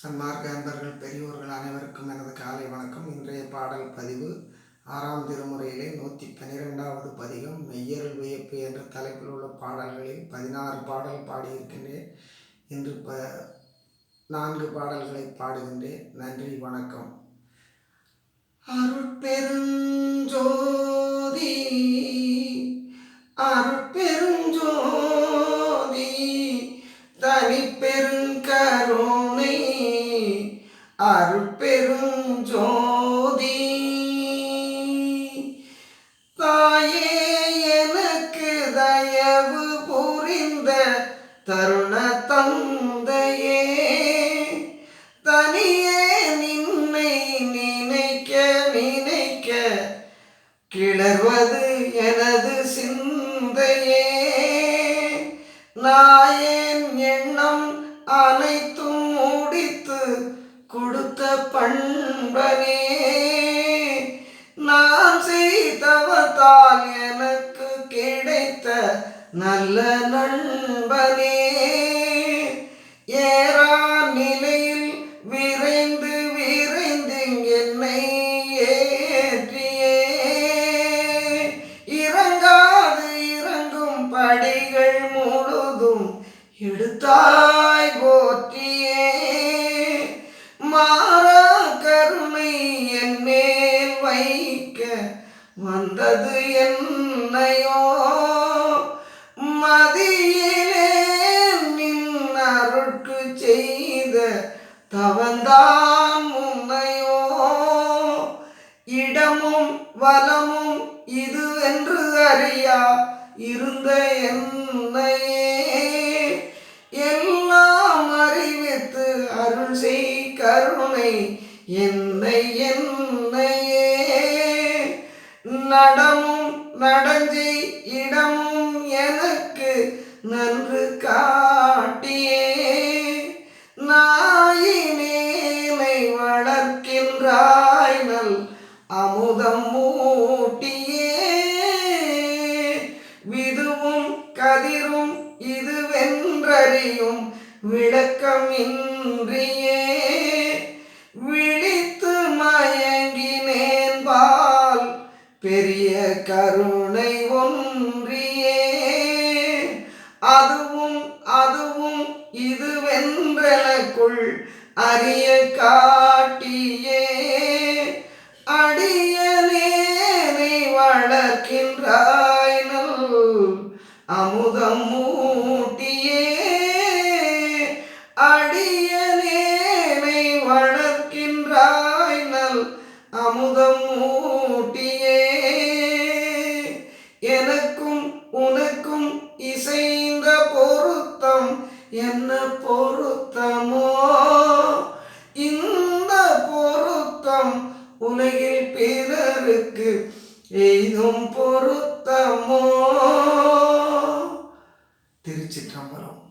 சன்மார்க்க அன்பர்கள் பெரியோர்கள் அனைவருக்கும் எனது காலை வணக்கம். இன்றைய பாடல் பதிவு. ஆறாம் திருமுறையிலே நூற்றி பன்னிரெண்டாவது பதிகம் மெய்யருள் வியப்பு என்ற தலைப்பில் உள்ள பாடல்களில் பதினாறு பாடல் பாடியிருக்கின்றேன். இன்று ப நான்கு பாடல்களை பாடுகின்றேன். நன்றி வணக்கம். அருட்பெருஞ்சோதி அருட்பெரும் அருட்பெருஞ்சோதி தாயே எனக்கு தயவு புரிந்த தருண தந்தையே தனியே நின்னை நினைக்க நினைக்க கிளர்வது எனது சிந்தையே. நாயேன் நல்ல நண்பனே. ஏறா நிலையில் விரைந்து விரைந்து என்னை ஏற்றியே. இறங்காது இறங்கும் படிகள் முழுதும் எடுத்தாய் போற்றியே. மாறா கருணை என் மேல் வைக்க வந்தது என்னையோ. மதியிலே நின்னருட்கு செய்த தவந்தான் முன்னையோ இடமும் வலமும் இது என்று அறியா இருந்த என்னையே. எல்லாம் அறிவித்து அருள் செய் கருணை என்னை என்னையே. நடமும் நடஞ்சை விளக்கமின்றியே விழித்து மயங்கினேன் பால் பெரிய கருணை ஒன்றியே. அதுவும் அதுவும் இதுவென்றனக்குள் அறிய காட்டியே. அடியனேனை வளர்க்கின்றாய் நல் அமுதம் பொருத்தமோ? திருச்சிற்றம்பலம்.